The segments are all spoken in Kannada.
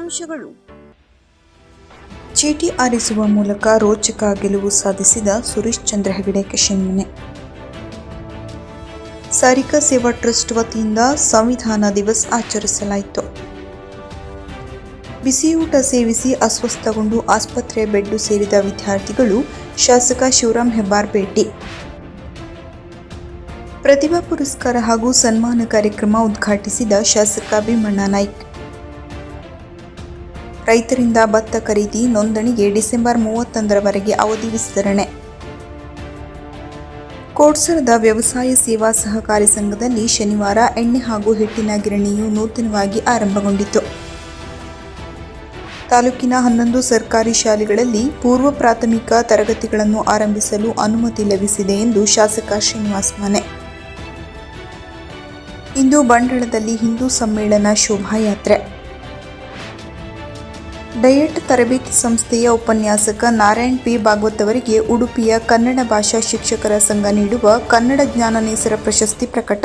ಮುಖ್ಯಾಂಶಗಳು ಚೀಟಿ ಆರಿಸುವ ಮೂಲಕ ರೋಚಕ ಗೆಲುವು ಸಾಧಿಸಿದ ಸುರೇಶ್ ಚಂದ್ರ ಹೆಗಡೆ ಕೆಶಿನ್ಮನೆ ಸಾರಿಕಾ ಸೇವಾ ಟ್ರಸ್ಟ್ ವತಿಯಿಂದ ಸಂವಿಧಾನ ದಿವಸ್ ಆಚರಿಸಲಾಯಿತು. ಬಿಸಿಯೂಟ ಸೇವಿಸಿ ಅಸ್ವಸ್ಥಗೊಂಡು ಆಸ್ಪತ್ರೆ ಬೆಡ್ಡು ಸೇರಿದ ವಿದ್ಯಾರ್ಥಿಗಳು ಶಾಸಕ ಶಿವರಾಮ್ ಹೆಬ್ಬಾರ್ ಭೇಟಿ. ಪ್ರತಿಭಾ ಪುರಸ್ಕಾರ ಹಾಗೂ ಸನ್ಮಾನ ಕಾರ್ಯಕ್ರಮ ಉದ್ಘಾಟಿಸಿದ ಶಾಸಕ ಭೀಮಣ್ಣ ನಾಯ್ಕ್. ರೈತರಿಂದ ಭತ್ತ ಖರೀದಿ ನೋಂದಣಿಗೆ ಡಿಸೆಂಬರ್ ಮೂವತ್ತೊಂದರವರೆಗೆ ಅವಧಿ ವಿಸ್ತರಣೆ. ಕೋಟ್ಸರದ ವ್ಯವಸಾಯ ಸೇವಾ ಸಹಕಾರಿ ಸಂಘದಲ್ಲಿ ಶನಿವಾರ ಎಣ್ಣೆ ಹಾಗೂ ಹಿಟ್ಟಿನ ಗಿರಣಿಯು ನೂತನವಾಗಿ ಆರಂಭಗೊಂಡಿತು ತಾಲೂಕಿನ ಹನ್ನೊಂದು ಸರ್ಕಾರಿ ಶಾಲೆಗಳಲ್ಲಿ ಪೂರ್ವ ಪ್ರಾಥಮಿಕ ತರಗತಿಗಳನ್ನು ಆರಂಭಿಸಲು ಅನುಮತಿ ಲಭಿಸಿದೆ ಎಂದು ಶಾಸಕ ಶ್ರೀನಿವಾಸ್ ಮನೆ. ಇಂದು ಬಂಡಳದಲ್ಲಿ ಹಿಂದೂ ಸಮ್ಮೇಳನ ಶೋಭಾಯಾತ್ರೆ. ಡಯಟ್ ತರಬೇತಿ ಸಂಸ್ಥೆಯ ಉಪನ್ಯಾಸಕ ನಾರಾಯಣ್ ಪಿ. ಭಾಗವತ್ ಅವರಿಗೆ ಉಡುಪಿಯ ಕನ್ನಡ ಭಾಷಾ ಶಿಕ್ಷಕರ ಸಂಘ ನೀಡುವ ಕನ್ನಡ ಜ್ಞಾನ ನೇಸರ ಪ್ರಶಸ್ತಿ ಪ್ರಕಟ.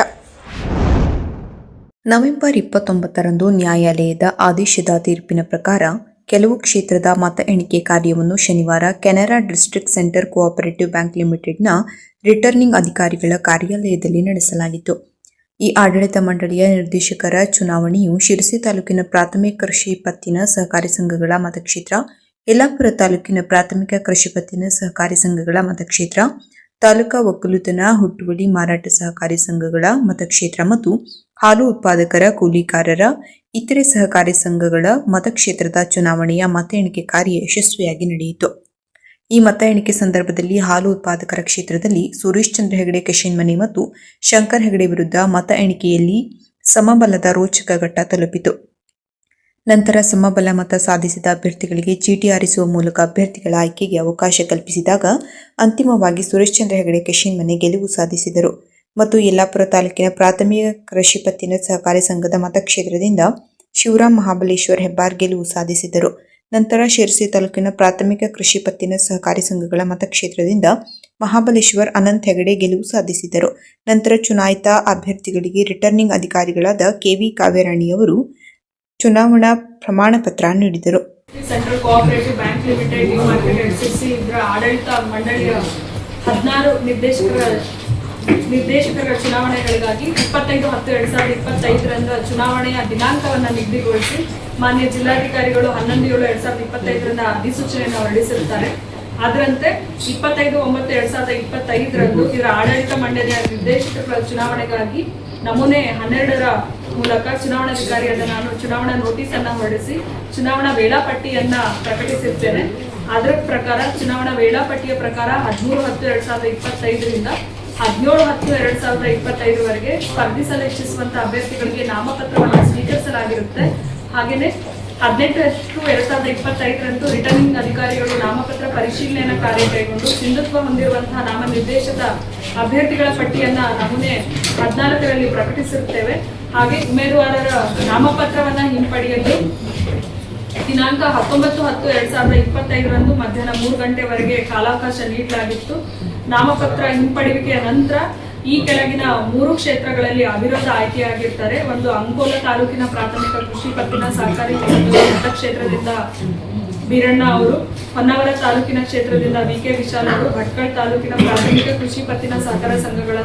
ನವೆಂಬರ್ ಇಪ್ಪತ್ತೊಂಬತ್ತರಂದು ನ್ಯಾಯಾಲಯದ ಆದೇಶದ ತೀರ್ಪಿನ ಪ್ರಕಾರ ಕೆಲವು ಕ್ಷೇತ್ರದ ಮತ ಎಣಿಕೆ ಕಾರ್ಯವನ್ನು ಶನಿವಾರ Canara district centre cooperative bank ಲಿಮಿಟೆಡ್ನ ರಿಟರ್ನಿಂಗ್ ಅಧಿಕಾರಿಗಳ ಕಾರ್ಯಾಲಯದಲ್ಲಿ ನಡೆಸಲಾಗಿತ್ತು. ಈ ಆಡಳಿತ ಮಂಡಳಿಯ ನಿರ್ದೇಶಕರ ಚುನಾವಣೆಯು ಶಿರಸಿ ತಾಲೂಕಿನ ಪ್ರಾಥಮಿಕ ಕೃಷಿ ಪತ್ತಿನ ಸಹಕಾರಿ ಸಂಘಗಳ ಮತಕ್ಷೇತ್ರ, ಯಲ್ಲಾಪುರ ತಾಲೂಕಿನ ಪ್ರಾಥಮಿಕ ಕೃಷಿ ಪತ್ತಿನ ಸಹಕಾರಿ ಸಂಘಗಳ ಮತಕ್ಷೇತ್ರ, ತಾಲೂಕಾ ಒಕ್ಕಲುತನ ಹುಟ್ಟುವಳಿ ಮಾರಾಟ ಸಹಕಾರಿ ಸಂಘಗಳ ಮತಕ್ಷೇತ್ರ ಮತ್ತು ಹಾಲು ಉತ್ಪಾದಕರ ಕೂಲಿಕಾರರ, ಇತರೆ ಸಹಕಾರಿ ಸಂಘಗಳ ಮತಕ್ಷೇತ್ರದ ಚುನಾವಣೆಯ ಮತ ಎಣಿಕೆ ಕಾರ್ಯ ಯಶಸ್ವಿಯಾಗಿ ನಡೆಯಿತು. ಈ ಮತ ಎಣಿಕೆ ಸಂದರ್ಭದಲ್ಲಿ ಹಾಲು ಉತ್ಪಾದಕರ ಕ್ಷೇತ್ರದಲ್ಲಿ ಸುರೇಶ್ ಚಂದ್ರ ಹೆಗಡೆ ಕೆಶಿನ್ಮನಿ ಮತ್ತು ಶಂಕರ್ ಹೆಗಡೆ ವಿರುದ್ಧ ಮತ ಎಣಿಕೆಯಲ್ಲಿ ಸಮಬಲದ ರೋಚಕ ಘಟ್ಟ ತಲುಪಿತು. ನಂತರ ಸಮಬಲ ಮತ ಸಾಧಿಸಿದ ಅಭ್ಯರ್ಥಿಗಳಿಗೆ ಚೀಟಿ ಆರಿಸುವ ಮೂಲಕ ಅಭ್ಯರ್ಥಿಗಳ ಆಯ್ಕೆಗೆ ಅವಕಾಶ ಕಲ್ಪಿಸಿದಾಗ ಅಂತಿಮವಾಗಿ ಸುರೇಶ್ ಚಂದ್ರ ಹೆಗಡೆ ಕೆಶಿನ್ಮನೆ ಗೆಲುವು ಸಾಧಿಸಿದರು. ಮತ್ತು ಯಲ್ಲಾಪುರ ತಾಲೂಕಿನ ಪ್ರಾಥಮಿಕ ಕೃಷಿ ಪತ್ತಿನ ಸಹಕಾರಿ ಸಂಘದ ಮತಕ್ಷೇತ್ರದಿಂದ ಶಿವರಾಮ್ ಮಹಾಬಲೇಶ್ವರ್ ಹೆಬ್ಬಾರ್ ಗೆಲುವು ಸಾಧಿಸಿದರು. ನಂತರ ಶಿರಸಿ ತಾಲೂಕಿನ ಪ್ರಾಥಮಿಕ ಕೃಷಿ ಪತ್ತಿನ ಸಹಕಾರಿ ಸಂಘಗಳ ಮತಕ್ಷೇತ್ರದಿಂದ ಮಹಾಬಲೇಶ್ವರ್ ಅನಂತ್ ಹೆಗಡೆ ಗೆಲುವು ಸಾಧಿಸಿದರು. ನಂತರ ಚುನಾಯಿತ ಅಭ್ಯರ್ಥಿಗಳಿಗೆ ರಿಟರ್ನಿಂಗ್ ಅಧಿಕಾರಿಗಳಾದ ಕೆವಿ ಕಾವೇರಾಣಿಯವರು ಚುನಾವಣಾ ಪ್ರಮಾಣ ಪತ್ರ ನೀಡಿದರು. ಸೆಂಟ್ರಲ್ ಕೋಆಪರೇಟಿವ್ ಬ್ಯಾಂಕ್ ಲಿಮಿಟೆಡ್ ಆಡಳಿತ ಮಂಡಳಿಯ ಹದಿನಾರು ನಿರ್ದೇಶಕರ ನಿರ್ದೇಶಕರ ಚುನಾವಣೆಗಳಿಗಾಗಿ ಇಪ್ಪತ್ತೈದು ಹತ್ತು ಎರಡ್ ಸಾವಿರದ ಇಪ್ಪತ್ತೈದರಂದು ಚುನಾವಣೆಯ ದಿನಾಂಕವನ್ನು ನಿಗದಿಗೊಳಿಸಿ ಮಾನ್ಯ ಜಿಲ್ಲಾಧಿಕಾರಿಗಳು ಹನ್ನೊಂದು ಏಳು ಎರಡ್ ಸಾವಿರದ ಇಪ್ಪತ್ತೈದರಿಂದ ಅಧಿಸೂಚನೆಯನ್ನು ಹೊರಡಿಸಿರುತ್ತಾರೆ. ಅದರಂತೆ ಇಪ್ಪತ್ತೈದು ಒಂಬತ್ತು ಎರಡ್ ಸಾವಿರದ ಇಪ್ಪತ್ತೈದರಂದು ಇದರ ಆಡಳಿತ ಮಂಡಳಿಯ ನಿರ್ದೇಶಕರ ಚುನಾವಣೆಗಾಗಿ ನಮೂನೆ ಹನ್ನೆರಡರ ಮೂಲಕ ಚುನಾವಣಾಧಿಕಾರಿಯಾದ ನಾನು ಚುನಾವಣಾ ನೋಟಿಸ್ ಅನ್ನ ಹೊರಡಿಸಿ ಚುನಾವಣಾ ವೇಳಾಪಟ್ಟಿಯನ್ನ ಪ್ರಕಟಿಸಿರ್ತೇನೆ. ಅದರ ಪ್ರಕಾರ ಚುನಾವಣಾ ವೇಳಾಪಟ್ಟಿಯ ಪ್ರಕಾರ ಹದಿಮೂರು ಹತ್ತು ಎರಡ್ ಸಾವಿರದ ಇಪ್ಪತ್ತೈದರಿಂದ ಹದಿನೇಳು, ಹತ್ತು, ಎರಡ್ ಸಾವಿರದ ಇಪ್ಪತ್ತೈದುವರೆಗೆ ಸ್ಪರ್ಧಿಸಲು ಇಚ್ಛಿಸುವಂತಹ ಅಭ್ಯರ್ಥಿಗಳಿಗೆ ನಾಮಪತ್ರವನ್ನು ಸ್ವೀಕರಿಸಲಾಗಿರುತ್ತೆ. ಹಾಗೇನೆ ಹದಿನೆಂಟು ಎಷ್ಟು ಎರಡ್ ಸಾವಿರದ ಇಪ್ಪತ್ತೈದರಂದು ರಿಟರ್ನಿಂಗ್ ಅಧಿಕಾರಿಗಳು ನಾಮಪತ್ರ ಪರಿಶೀಲನೆಯನ್ನು ಕಾರ್ಯ ಕೈಗೊಂಡು ಸಿಂಧುತ್ವ ಹೊಂದಿರುವಂತಹ ನಾಮನಿರ್ದೇಶಿತ ಅಭ್ಯರ್ಥಿಗಳ ಪಟ್ಟಿಯನ್ನ ನಮೂನೆ ಹದಿನಾಲ್ಕರಲ್ಲಿ ಪ್ರಕಟಿಸಿರುತ್ತೇವೆ. ಹಾಗೆ ಉಮೇದುವಾರರ ನಾಮಪತ್ರವನ್ನ ಹಿಂಪಡೆಯಲು ದಿನಾಂಕ ಹತ್ತೊಂಬತ್ತು, ಹತ್ತು, ಎರಡ್ ಸಾವಿರದ ಇಪ್ಪತ್ತೈದರಂದು ಮಧ್ಯಾಹ್ನ ಮೂರು ಗಂಟೆವರೆಗೆ ಕಾಲಾವಕಾಶ ನೀಡಲಾಗಿತ್ತು. ನಾಮಪತ್ರ ಹಿಂಪಡೆಯುವಿಕೆಯ ನಂತರ ಈ ಕೆಳಗಿನ ಮೂರು ಕ್ಷೇತ್ರಗಳಲ್ಲಿ ಅವಿರೋಧ ಆಯ್ಕೆಯಾಗಿರ್ತಾರೆ. ಒಂದು ಅಂಕೋಲ ತಾಲೂಕಿನ ಪ್ರಾಥಮಿಕ ಕೃಷಿ ಪತ್ತಿನ ಸಹಕಾರಿ ಕ್ಷೇತ್ರದಿಂದ ಬೀರಣ್ಣ ಅವರು, ಹೊನ್ನಾವರ ತಾಲೂಕಿನ ಕ್ಷೇತ್ರದಿಂದ ವಿ ಕೆ ವಿಶಾಲ್ ಅವರು, ಭಟ್ಕಳ್ ತಾಲೂಕಿನ ಪ್ರಾಥಮಿಕ ಕೃಷಿ ಪತ್ತಿನ ಸಹಕಾರ ಸಂಘಗಳ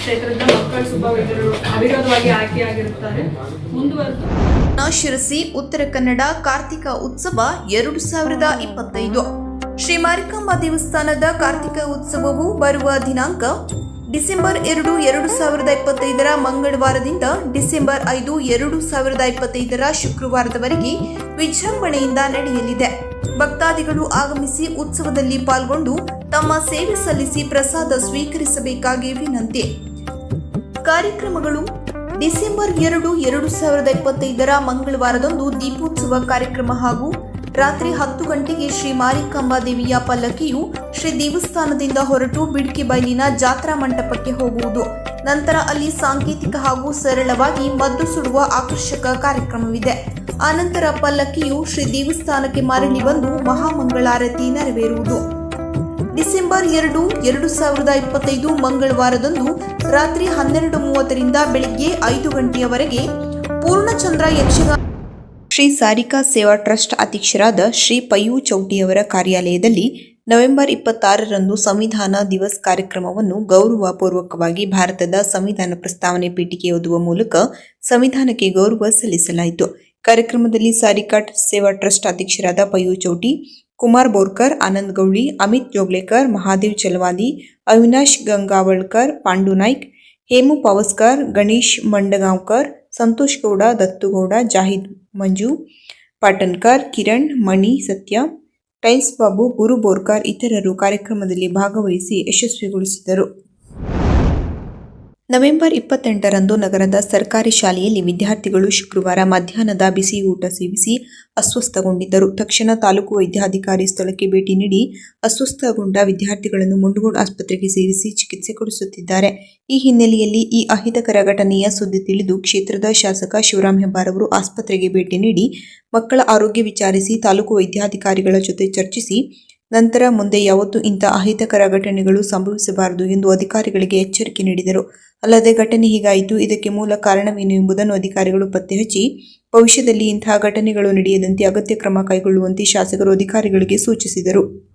ಕ್ಷೇತ್ರದಿಂದ ಮಕ್ಕಳ ಸುಬ್ಬವೈದ್ಯರು ಅವಿರೋಧವಾಗಿ ಆಯ್ಕೆಯಾಗಿರುತ್ತಾರೆ. ಮುಂದುವರೆದು ಶಿರಸಿ, ಉತ್ತರ ಕನ್ನಡ, ಕಾರ್ತಿಕ ಉತ್ಸವ ಎರಡು ಸಾವಿರದ ಇಪ್ಪತ್ತೈದು. ಶ್ರೀ ಮಾರಿಕಾಂಬ ದೇವಸ್ಥಾನದ ಕಾರ್ತಿಕ ಉತ್ಸವವು ಬರುವ ದಿನಾಂಕ ಡಿಸೆಂಬರ್ ಎರಡು ಎರಡು ಸಾವಿರದ ಇಪ್ಪತ್ತೈದರ ಮಂಗಳವಾರದಿಂದ ಡಿಸೆಂಬರ್ ಐದು, ಎರಡು ಸಾವಿರದ ಇಪ್ಪತ್ತೈದರ ಶುಕ್ರವಾರದವರೆಗೆ ವಿಜೃಂಭಣೆಯಿಂದ ನಡೆಯಲಿದೆ. ಭಕ್ತಾದಿಗಳು ಆಗಮಿಸಿ ಉತ್ಸವದಲ್ಲಿ ಪಾಲ್ಗೊಂಡು ತಮ್ಮ ಸೇವೆ ಸಲ್ಲಿಸಿ ಪ್ರಸಾದ ಸ್ವೀಕರಿಸಬೇಕಾಗಿ ವಿನಂತಿ. ಕಾರ್ಯಕ್ರಮಗಳು ಡಿಸೆಂಬರ್ ಎರಡು ಎರಡು ಸಾವಿರದ ಇಪ್ಪತ್ತೈದರ ಮಂಗಳವಾರದಂದು ದೀಪೋತ್ಸವ ಕಾರ್ಯಕ್ರಮ ಹಾಗೂ ರಾತ್ರಿ ಹತ್ತು ಗಂಟೆಗೆ ಶ್ರೀ ಮಾರಿಕಾಂಬಾ ದೇವಿಯ ಪಲ್ಲಕ್ಕಿಯು ಶ್ರೀ ದೇವಸ್ಥಾನದಿಂದ ಹೊರಟು ಬಿಡ್ಕಿ ಬೈಲಿನ ಜಾತ್ರಾ ಮಂಟಪಕ್ಕೆ ಹೋಗುವುದು. ನಂತರ ಅಲ್ಲಿ ಸಾಂಕೇತಿಕ ಹಾಗೂ ಸರಳವಾಗಿ ಮದ್ದು ಸುಡುವ ಆಕರ್ಷಕ ಕಾರ್ಯಕ್ರಮವಿದೆ. ಆನಂತರ ಪಲ್ಲಕ್ಕಿಯು ಶ್ರೀ ದೇವಸ್ಥಾನಕ್ಕೆ ಮರಳಿ ಬಂದು ಮಹಾಮಂಗಳಾರತಿ ನೆರವೇರುವುದು. ಡಿಸೆಂಬರ್ ಎರಡು ಎರಡು ಸಾವಿರದ ಇಪ್ಪತ್ತೈದು ಮಂಗಳವಾರದಂದು ರಾತ್ರಿ ಹನ್ನೆರಡು ಮೂವತ್ತರಿಂದ ಬೆಳಿಗ್ಗೆ ಐದು ಗಂಟೆಯವರೆಗೆ ಪೂರ್ಣಚಂದ್ರ ಯಕ್ಷಗಾನ ಶ್ರೀ ಸಾರಿಕಾ ಸೇವಾ ಟ್ರಸ್ಟ್ ಅಧ್ಯಕ್ಷರಾದ ಶ್ರೀ ಪಯ್ಯು ಚೌಟಿಯವರ ಕಾರ್ಯಾಲಯದಲ್ಲಿ ನವೆಂಬರ್ ಇಪ್ಪತ್ತಾರರಂದು ಸಂವಿಧಾನ ದಿವಸ್ ಕಾರ್ಯಕ್ರಮವನ್ನು ಗೌರವಪೂರ್ವಕವಾಗಿ ಭಾರತದ ಸಂವಿಧಾನ ಪ್ರಸ್ತಾವನೆ ಪೀಠಿಕೆ ಓದುವ ಮೂಲಕ ಸಂವಿಧಾನಕ್ಕೆ ಗೌರವ ಸಲ್ಲಿಸಲಾಯಿತು. ಕಾರ್ಯಕ್ರಮದಲ್ಲಿ ಸಾರಿಕಾ ಸೇವಾ ಟ್ರಸ್ಟ್ ಅಧ್ಯಕ್ಷರಾದ ಪಯ್ಯು ಚೌಟಿ, ಕುಮಾರ್ ಬೋರ್ಕರ್, ಆನಂದ್ ಗೌಳಿ, ಅಮಿತ್ ಜೋಗ್ಲೇಕರ್, ಮಹಾದೇವ್ ಚಲವಾದಿ ಅವಿನಾಶ್ ಗಂಗಾವಳ್ಕರ್, ಪಾಂಡು ನಾಯ್ಕ್, ಹೇಮು ಪವಸ್ಕರ್, ಗಣೇಶ್ ಮಂಡಗಾಂವ್ಕರ್, ಸಂತೋಷ್ ಗೌಡ, ದತ್ತುಗೌಡ, ಜಾಹಿದ್ ಮಂಜು ಪಾಟನ್ಕರ್ ಕಿರಣ್ ಮಣಿ ಸತ್ಯ ಟೈಲ್ಸ್ ಬಾಬು ಗುರು ಬೋರ್ಕರ್ ಇತರರು ಕಾರ್ಯಕ್ರಮದಲ್ಲಿ ಭಾಗವಹಿಸಿ ಯಶಸ್ವಿಗೊಳಿಸಿದರು. ನವೆಂಬರ್ ಇಪ್ಪತ್ತೆಂಟರಂದು ನಗರದ ಸರ್ಕಾರಿ ಶಾಲೆಯಲ್ಲಿ ವಿದ್ಯಾರ್ಥಿಗಳು ಶುಕ್ರವಾರ ಮಧ್ಯಾಹ್ನದ ಬಿಸಿ ಊಟ ಸೇವಿಸಿ ಅಸ್ವಸ್ಥಗೊಂಡಿದ್ದರು. ತಕ್ಷಣ ತಾಲೂಕು ವೈದ್ಯಾಧಿಕಾರಿ ಸ್ಥಳಕ್ಕೆ ಭೇಟಿ ನೀಡಿ ಅಸ್ವಸ್ಥಗೊಂಡ ವಿದ್ಯಾರ್ಥಿಗಳನ್ನು ಮುಂಡಗೋಡ್ ಆಸ್ಪತ್ರೆಗೆ ಸೇರಿಸಿ ಚಿಕಿತ್ಸೆ ಕೊಡಿಸುತ್ತಿದ್ದಾರೆ. ಈ ಹಿನ್ನೆಲೆಯಲ್ಲಿ ಈ ಅಹಿತಕರ ಘಟನೆಯ ಸುದ್ದಿ ತಿಳಿದು ಕ್ಷೇತ್ರದ ಶಾಸಕ ಶಿವರಾಮ್ ಹೆಬ್ಬಾರ್ ಅವರು ಆಸ್ಪತ್ರೆಗೆ ಭೇಟಿ ನೀಡಿ ಮಕ್ಕಳ ಆರೋಗ್ಯ ವಿಚಾರಿಸಿ ತಾಲೂಕು ವೈದ್ಯಾಧಿಕಾರಿಗಳ ಜೊತೆ ಚರ್ಚಿಸಿ ನಂತರ ಮುಂದೆ ಯಾವತ್ತೂ ಇಂಥ ಅಹಿತಕರ ಘಟನೆಗಳು ಸಂಭವಿಸಬಾರದು ಎಂದು ಅಧಿಕಾರಿಗಳಿಗೆ ಎಚ್ಚರಿಕೆ ನೀಡಿದರು. ಅಲ್ಲದೆ ಘಟನೆ ಹೀಗಾಯಿತು. ಇದಕ್ಕೆ ಮೂಲ ಕಾರಣವೇನು ಎಂಬುದನ್ನು ಅಧಿಕಾರಿಗಳು ಪತ್ತೆ ಹಚ್ಚಿ ಭವಿಷ್ಯದಲ್ಲಿ ಇಂತಹ ಘಟನೆಗಳು ನಡೆಯದಂತೆ ಅಗತ್ಯ ಕ್ರಮ ಕೈಗೊಳ್ಳುವಂತೆ ಶಾಸಕರು ಅಧಿಕಾರಿಗಳಿಗೆ ಸೂಚಿಸಿದರು.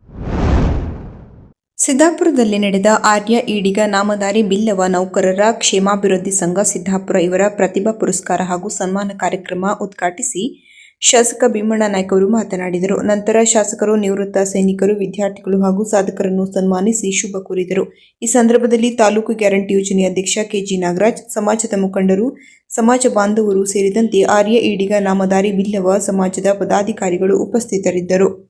ಸಿದ್ದಾಪುರದಲ್ಲಿ ನಡೆದ ಆರ್ಯ ಈಡಿಗ ನಾಮಧಾರಿ ಬಿಲ್ಲವ ನೌಕರರ ಕ್ಷೇಮಾಭಿವೃದ್ಧಿ ಸಂಘ ಸಿದ್ದಾಪುರ ಇವರ ಪ್ರತಿಭಾ ಪುರಸ್ಕಾರ ಹಾಗೂ ಸನ್ಮಾನ ಕಾರ್ಯಕ್ರಮ ಉದ್ಘಾಟಿಸಿ ಶಾಸಕ ಭೀಮಣ್ಣ ನಾಯ್ಕ ಅವರು ಮಾತನಾಡಿದರು. ನಂತರ ಶಾಸಕರು, ನಿವೃತ್ತ ಸೈನಿಕರು, ವಿದ್ಯಾರ್ಥಿಗಳು ಹಾಗೂ ಸಾಧಕರನ್ನು ಸನ್ಮಾನಿಸಿ ಶುಭ ಕೋರಿದರು. ಈ ಸಂದರ್ಭದಲ್ಲಿ ತಾಲೂಕು ಗ್ಯಾರಂಟಿ ಯೋಜನೆ ಅಧ್ಯಕ್ಷ ಕೆಜಿ ನಾಗರಾಜ್, ಸಮಾಜದ ಮುಖಂಡರು, ಸಮಾಜ ಬಾಂಧವರು ಸೇರಿದಂತೆ ಆರ್ಯ ಈಡಿಗ ನಾಮಧಾರಿ ಬಿಲ್ಲವ ಸಮಾಜದ ಪದಾಧಿಕಾರಿಗಳು ಉಪಸ್ಥಿತರಿದ್ದರು.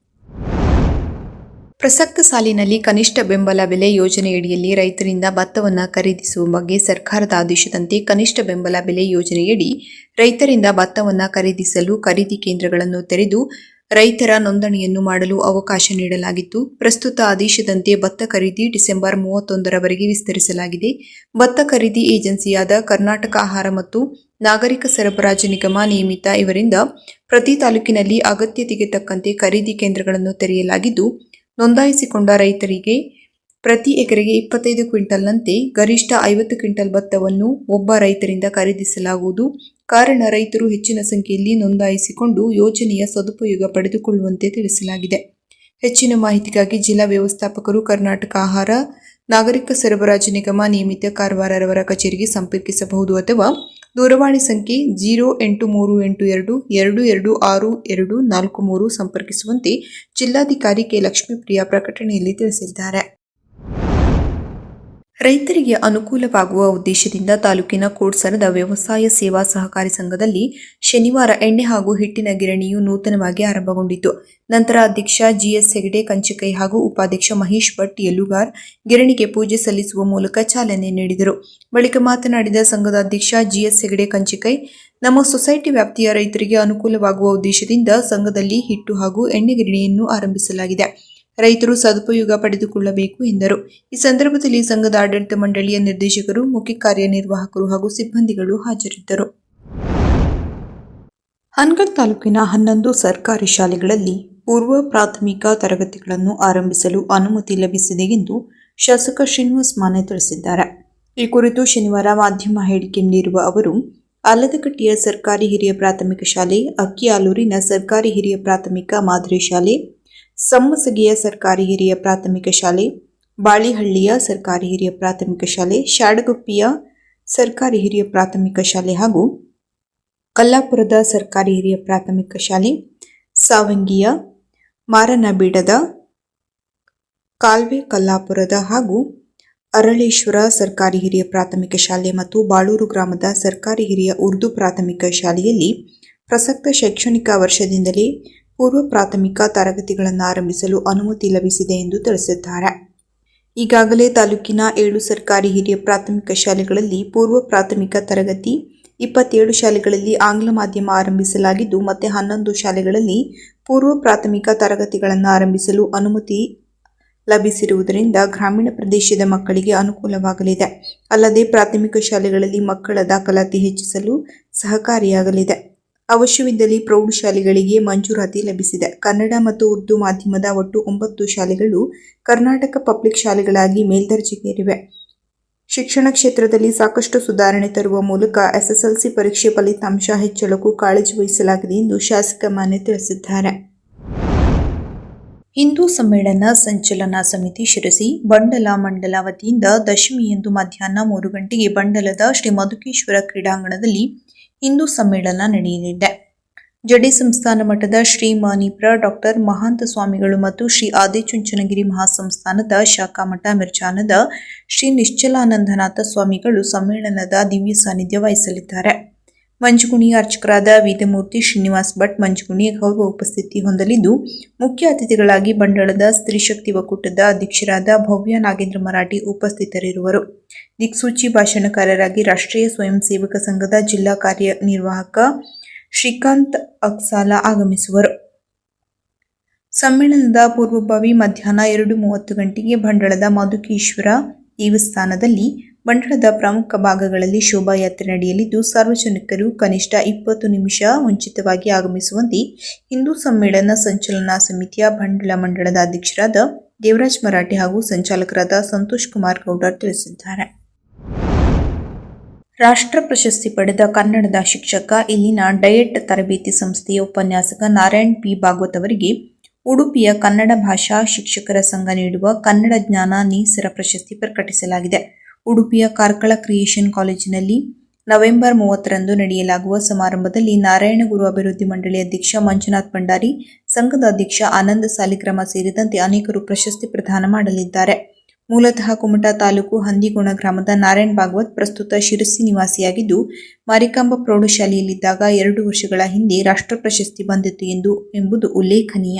ಪ್ರಸಕ್ತ ಸಾಲಿನಲ್ಲಿ ಕನಿಷ್ಠ ಬೆಂಬಲ ಬೆಲೆ ಯೋಜನೆಯಡಿಯಲ್ಲಿ ರೈತರಿಂದ ಭತ್ತವನ್ನು ಖರೀದಿಸುವ ಬಗ್ಗೆ ಸರ್ಕಾರದ ಆದೇಶದಂತೆ ಕನಿಷ್ಠ ಬೆಂಬಲ ಬೆಲೆ ಯೋಜನೆಯಡಿ ರೈತರಿಂದ ಭತ್ತವನ್ನು ಖರೀದಿಸಲು ಖರೀದಿ ಕೇಂದ್ರಗಳನ್ನು ತೆರೆದು ರೈತರ ನೋಂದಣಿಯನ್ನು ಮಾಡಲು ಅವಕಾಶ ನೀಡಲಾಗಿತ್ತು. ಪ್ರಸ್ತುತ ಆದೇಶದಂತೆ ಭತ್ತ ಖರೀದಿ ಡಿಸೆಂಬರ್ ಮೂವತ್ತೊಂದರವರೆಗೆ ವಿಸ್ತರಿಸಲಾಗಿದೆ. ಭತ್ತ ಖರೀದಿ ಏಜೆನ್ಸಿಯಾದ ಕರ್ನಾಟಕ ಆಹಾರ ಮತ್ತು ನಾಗರಿಕ ಸರಬರಾಜು ನಿಗಮ ನಿಯಮಿತ ಇವರಿಂದ ಪ್ರತಿ ತಾಲೂಕಿನಲ್ಲಿ ಅಗತ್ಯತೆಗೆ ತಕ್ಕಂತೆ ಖರೀದಿ ಕೇಂದ್ರಗಳನ್ನು ತೆರೆಯಲಾಗಿದ್ದು ನೋಂದಾಯಿಸಿಕೊಂಡ ರೈತರಿಗೆ ಪ್ರತಿ ಎಕರೆಗೆ ಇಪ್ಪತ್ತೈದು ಕ್ವಿಂಟಲ್ನಂತೆ ಗರಿಷ್ಠ ಐವತ್ತು ಕ್ವಿಂಟಲ್ ಭತ್ತವನ್ನು ಒಬ್ಬ ರೈತರಿಂದ ಖರೀದಿಸಲಾಗುವುದು. ಕಾರಣ, ರೈತರು ಹೆಚ್ಚಿನ ಸಂಖ್ಯೆಯಲ್ಲಿ ನೋಂದಾಯಿಸಿಕೊಂಡು ಯೋಜನೆಯ ಸದುಪಯೋಗ ಪಡೆದುಕೊಳ್ಳುವಂತೆ ತಿಳಿಸಲಾಗಿದೆ. ಹೆಚ್ಚಿನ ಮಾಹಿತಿಗಾಗಿ ಜಿಲ್ಲಾ ವ್ಯವಸ್ಥಾಪಕರು ಕರ್ನಾಟಕ ಆಹಾರ, ನಾಗರಿಕ ಸರಬರಾಜು ನಿಗಮ, ನಿಯಮಿತ ಕಾರವಾರರವರ ಕಚೇರಿಗೆ ಸಂಪರ್ಕಿಸಬಹುದು ಅಥವಾ ದೂರವಾಣಿ ಸಂಖ್ಯೆ ಜೀರೋ ಎಂಟು ಮೂರು ಎಂಟು ಎರಡು ಎರಡು ಎರಡು ಆರು ಎರಡು ನಾಲ್ಕು ಮೂರು ಸಂಪರ್ಕಿಸುವಂತೆ ಜಿಲ್ಲಾಧಿಕಾರಿ ಕೆ ಲಕ್ಷ್ಮೀಪ್ರಿಯ ಪ್ರಕಟಣೆಯಲ್ಲಿ ತಿಳಿಸಿದ್ದಾರೆ. ರೈತರಿಗೆ ಅನುಕೂಲವಾಗುವ ಉದ್ದೇಶದಿಂದ ತಾಲೂಕಿನ ಕೋಡ್ಸರದ ವ್ಯವಸಾಯ ಸೇವಾ ಸಹಕಾರಿ ಸಂಘದಲ್ಲಿ ಶನಿವಾರ ಎಣ್ಣೆ ಹಾಗೂ ಹಿಟ್ಟಿನ ಗಿರಣಿಯು ನೂತನವಾಗಿ ಆರಂಭಗೊಂಡಿತು. ನಂತರ ಅಧ್ಯಕ್ಷ ಜಿಎಸ್ ಹೆಗಡೆ, ಕಂಚಿಕೈ ಹಾಗೂ ಉಪಾಧ್ಯಕ್ಷ ಮಹೇಶ್ ಭಟ್ ಯಲ್ಲುಗಾರ್ ಗಿರಣಿಗೆ ಪೂಜೆ ಸಲ್ಲಿಸುವ ಮೂಲಕ ಚಾಲನೆ ನೀಡಿದರು. ಬಳಿಕ ಮಾತನಾಡಿದ ಸಂಘದ ಅಧ್ಯಕ್ಷ ಜಿಎಸ್ ಹೆಗಡೆ, ಕಂಚಿಕೈ, ನಮ್ಮ ಸೊಸೈಟಿ ವ್ಯಾಪ್ತಿಯ ರೈತರಿಗೆ ಅನುಕೂಲವಾಗುವ ಉದ್ದೇಶದಿಂದ ಸಂಘದಲ್ಲಿ ಹಿಟ್ಟು ಹಾಗೂ ಎಣ್ಣೆ ಗಿರಣಿಯನ್ನು ಆರಂಭಿಸಲಾಗಿದೆ. ರೈತರು ಸದುಪಯೋಗ ಪಡೆದುಕೊಳ್ಳಬೇಕು ಎಂದರು. ಈ ಸಂದರ್ಭದಲ್ಲಿ ಸಂಘದ ಆಡಳಿತ ಮಂಡಳಿಯ ನಿರ್ದೇಶಕರು, ಮುಖ್ಯ ಕಾರ್ಯನಿರ್ವಾಹಕರು ಹಾಗೂ ಸಿಬ್ಬಂದಿಗಳು ಹಾಜರಿದ್ದರು. ಹನ್ಗಲ್ ತಾಲೂಕಿನ ಹನ್ನೊಂದು ಸರ್ಕಾರಿ ಶಾಲೆಗಳಲ್ಲಿ ಪೂರ್ವ ಪ್ರಾಥಮಿಕ ತರಗತಿಗಳನ್ನು ಆರಂಭಿಸಲು ಅನುಮತಿ ಲಭಿಸಿದೆ ಎಂದು ಶಾಸಕ ಶ್ರೀನಿವಾಸ್ ಮಾನೆ ತಿಳಿಸಿದ್ದಾರೆ. ಈ ಕುರಿತು ಶನಿವಾರ ಮಾಧ್ಯಮ ಹೇಳಿಕೆ ನೀಡಿರುವ ಅವರು, ಅಲ್ಲದಕಟ್ಟಿಯ ಸರ್ಕಾರಿ ಹಿರಿಯ ಪ್ರಾಥಮಿಕ ಶಾಲೆ ಅಕ್ಕಿಯಾಲೂರಿನ ಸರ್ಕಾರಿ ಹಿರಿಯ ಪ್ರಾಥಮಿಕ ಮಾದರಿ ಶಾಲೆ ಸಮ್ಮಸಗಿಯ ಸರ್ಕಾರಿ ಹಿರಿಯ ಪ್ರಾಥಮಿಕ ಶಾಲೆ, ಬಾಳಿಹಳ್ಳಿಯ ಸರ್ಕಾರಿ ಹಿರಿಯ ಪ್ರಾಥಮಿಕ ಶಾಲೆ, ಶಾಡಗುಪ್ಪಿಯ ಸರ್ಕಾರಿ ಹಿರಿಯ ಪ್ರಾಥಮಿಕ ಶಾಲೆ ಹಾಗೂ ಕಲ್ಲಾಪುರದ ಸರ್ಕಾರಿ ಹಿರಿಯ ಪ್ರಾಥಮಿಕ ಶಾಲೆ, ಸಾವಂಗಿಯ ಮಾರನಬೀಡದ ಕಾಲ್ವೆ ಕಲ್ಲಾಪುರದ ಹಾಗೂ ಅರಳೇಶ್ವರ ಸರ್ಕಾರಿ ಹಿರಿಯ ಪ್ರಾಥಮಿಕ ಶಾಲೆ ಮತ್ತು ಬಾಳೂರು ಗ್ರಾಮದ ಸರ್ಕಾರಿ ಹಿರಿಯ ಉರ್ದು ಪ್ರಾಥಮಿಕ ಶಾಲೆಯಲ್ಲಿ ಪ್ರಸಕ್ತ ಶೈಕ್ಷಣಿಕ ವರ್ಷದಿಂದಲೇ ಪೂರ್ವ ಪ್ರಾಥಮಿಕ ತರಗತಿಗಳನ್ನು ಆರಂಭಿಸಲು ಅನುಮತಿ ಲಭಿಸಿದೆ ಎಂದು ತಿಳಿಸಿದ್ದಾರೆ. ಈಗಾಗಲೇ ತಾಲೂಕಿನ ಏಳು ಸರ್ಕಾರಿ ಹಿರಿಯ ಪ್ರಾಥಮಿಕ ಶಾಲೆಗಳಲ್ಲಿ ಪೂರ್ವ ಪ್ರಾಥಮಿಕ ತರಗತಿ, ಇಪ್ಪತ್ತೇಳು ಶಾಲೆಗಳಲ್ಲಿ ಆಂಗ್ಲ ಮಾಧ್ಯಮ ಆರಂಭಿಸಲಾಗಿದ್ದು, ಮತ್ತೆ ಹನ್ನೊಂದು ಶಾಲೆಗಳಲ್ಲಿ ಪೂರ್ವ ಪ್ರಾಥಮಿಕ ತರಗತಿಗಳನ್ನು ಆರಂಭಿಸಲು ಅನುಮತಿ ಲಭಿಸಿರುವುದರಿಂದ ಗ್ರಾಮೀಣ ಪ್ರದೇಶದ ಮಕ್ಕಳಿಗೆ ಅನುಕೂಲವಾಗಲಿದೆ. ಅಲ್ಲದೆ ಪ್ರಾಥಮಿಕ ಶಾಲೆಗಳಲ್ಲಿ ಮಕ್ಕಳ ದಾಖಲಾತಿ ಹೆಚ್ಚಿಸಲು ಸಹಕಾರಿಯಾಗಲಿದೆ. ಅವಶ್ಯವಿದ್ದಲ್ಲಿ ಪ್ರೌಢಶಾಲೆಗಳಿಗೆ ಮಂಜೂರಾತಿ ಲಭಿಸಿದೆ. ಕನ್ನಡ ಮತ್ತು ಉರ್ದು ಮಾಧ್ಯಮದ ಒಟ್ಟು ಒಂಬತ್ತು ಶಾಲೆಗಳು ಕರ್ನಾಟಕ ಪಬ್ಲಿಕ್ ಶಾಲೆಗಳಾಗಿ ಮೇಲ್ದರ್ಜೆಗೇರಿವೆ. ಶಿಕ್ಷಣ ಕ್ಷೇತ್ರದಲ್ಲಿ ಸಾಕಷ್ಟು ಸುಧಾರಣೆ ತರುವ ಮೂಲಕ ಎಸ್ಎಸ್ಎಲ್ಸಿ ಪರೀಕ್ಷೆ ಫಲಿತಾಂಶ ಹೆಚ್ಚಳಕ್ಕೂ ಕಾಳಜಿ ವಹಿಸಲಾಗಿದೆ ಎಂದು ಶಾಸಕ ಮಾನ್ಯ ತಿಳಿಸಿದ್ದಾರೆ. ಹಿಂದೂ ಸಮ್ಮೇಳನ ಸಂಚಲನಾ ಸಮಿತಿ ಶಿರಸಿ, ಬಂಡಲ ಮಂಡಲ ವತಿಯಿಂದ ದಶಮಿಯಂದು ಮಧ್ಯಾಹ್ನ ಮೂರು ಗಂಟೆಗೆ ಬಂಡಲದ ಶ್ರೀ ಮಧುಕೇಶ್ವರ ಕ್ರೀಡಾಂಗಣದಲ್ಲಿ ಹಿಂದೂ ಸಮ್ಮೇಳನ ನಡೆಯಲಿದೆ. ಜಡಿ ಸಂಸ್ಥಾನ ಮಠದ ಶ್ರೀ ಮಣಿಪ್ರ ಡಾಕ್ಟರ್ ಮಹಾಂತ ಸ್ವಾಮಿಗಳು ಮತ್ತು ಶ್ರೀ ಆದಿಚುಂಚನಗಿರಿ ಮಹಾಸಂಸ್ಥಾನದ ಶಾಖಾ ಮಠ ಮಿರ್ಜಾನದ ಶ್ರೀ ನಿಶ್ಚಲಾನಂದನಾಥ ಸ್ವಾಮಿಗಳು ಸಮ್ಮೇಳನದ ದಿವ್ಯ ಸಾನ್ನಿಧ್ಯ ವಹಿಸಲಿದ್ದಾರೆ. ಮಂಜುಗುಣಿ ಅರ್ಚಕರಾದ ವೇದಮೂರ್ತಿ ಶ್ರೀನಿವಾಸ್ ಭಟ್, ಮಂಜುಗುಣಿ ಗೌರವ ಉಪಸ್ಥಿತಿ ಹೊಂದಲಿದ್ದು, ಮುಖ್ಯ ಅತಿಥಿಗಳಾಗಿ ಬಂಡಳದ ಸ್ತ್ರೀಶಕ್ತಿ ಒಕ್ಕೂಟದ ಅಧ್ಯಕ್ಷರಾದ ಭವ್ಯ ನಾಗೇಂದ್ರ ಮರಾಠಿ ಉಪಸ್ಥಿತರಿರುವರು. ದಿಕ್ಸೂಚಿ ಭಾಷಣಕಾರರಾಗಿ ರಾಷ್ಟ್ರೀಯ ಸ್ವಯಂ ಸೇವಕ ಸಂಘದ ಜಿಲ್ಲಾ ಕಾರ್ಯನಿರ್ವಾಹಕ ಶ್ರೀಕಾಂತ್ ಅಕ್ಸಾಲ ಆಗಮಿಸುವರು. ಸಮ್ಮೇಳನದ ಪೂರ್ವಭಾವಿ ಮಧ್ಯಾಹ್ನ ಎರಡು ಮೂವತ್ತು ಗಂಟೆಗೆ ಬಂಡಳದ ಮಧುಕೇಶ್ವರ ದೇವಸ್ಥಾನದಲ್ಲಿ ಬಂಡಳದ ಪ್ರಮುಖ ಭಾಗಗಳಲ್ಲಿ ಶೋಭಾಯಾತ್ರೆ ನಡೆಯಲಿದ್ದು, ಸಾರ್ವಜನಿಕರು ಕನಿಷ್ಠ ಇಪ್ಪತ್ತು ನಿಮಿಷ ಮುಂಚಿತವಾಗಿ ಆಗಮಿಸುವಂತೆ ಹಿಂದೂ ಸಮ್ಮೇಳನ ಸಂಚಲನಾ ಸಮಿತಿಯ ಬಂಡಳ ಮಂಡಳದ ಅಧ್ಯಕ್ಷರಾದ ದೇವರಾಜ್ ಮರಾಠಿ ಹಾಗೂ ಸಂಚಾಲಕರಾದ ಸಂತೋಷ್ ಕುಮಾರ್ ಗೌಡರ್ ತಿಳಿಸಿದ್ದಾರೆ. ರಾಷ್ಟ್ರ ಪ್ರಶಸ್ತಿ ಪಡೆದ ಕನ್ನಡದ ಶಿಕ್ಷಕ, ಇಲ್ಲಿನ ಡಯಟ್ ತರಬೇತಿ ಸಂಸ್ಥೆಯ ಉಪನ್ಯಾಸಕ ನಾರಾಯಣ್ ಪಿ. ಭಾಗವತ್ ಅವರಿಗೆ ಉಡುಪಿಯ ಕನ್ನಡ ಭಾಷಾ ಶಿಕ್ಷಕರ ಸಂಘ ನೀಡುವ ಕನ್ನಡ ಜ್ಞಾನ ನೇಸರ ಪ್ರಶಸ್ತಿ ಪ್ರಕಟಿಸಲಾಗಿದೆ. ಉಡುಪಿಯ ಕಾರ್ಕಳ ಕ್ರಿಯೇಷನ್ ಕಾಲೇಜಿನಲ್ಲಿ ನವೆಂಬರ್ ಮೂವತ್ತರಂದು ನಡೆಯಲಾಗುವ ಸಮಾರಂಭದಲ್ಲಿ ನಾರಾಯಣಗುರು ಅಭಿವೃದ್ಧಿ ಮಂಡಳಿ ಅಧ್ಯಕ್ಷ ಮಂಜುನಾಥ್ ಭಂಡಾರಿ, ಸಂಘದ ಅಧ್ಯಕ್ಷ ಆನಂದ ಸಾಲಿಕ್ರಮ ಸೇರಿದಂತೆ ಅನೇಕರು ಪ್ರಶಸ್ತಿ ಪ್ರದಾನ ಮಾಡಲಿದ್ದಾರೆ. ಮೂಲತಃ ಕುಮಟಾ ತಾಲೂಕು ಹಂದಿಗೋಣ ಗ್ರಾಮದ ನಾರಾಯಣ್ ಭಾಗವತ್ ಪ್ರಸ್ತುತ ಶಿರಸಿ ನಿವಾಸಿಯಾಗಿದ್ದು, ಮಾರಿಕಾಂಬ ಪ್ರೌಢಶಾಲೆಯಲ್ಲಿದ್ದಾಗ ಎರಡು ವರ್ಷಗಳ ಹಿಂದೆ ರಾಷ್ಟ್ರ ಪ್ರಶಸ್ತಿ ಬಂದಿತ್ತು ಎಂದು ಎಂಬುದು ಉಲ್ಲೇಖನೀಯ.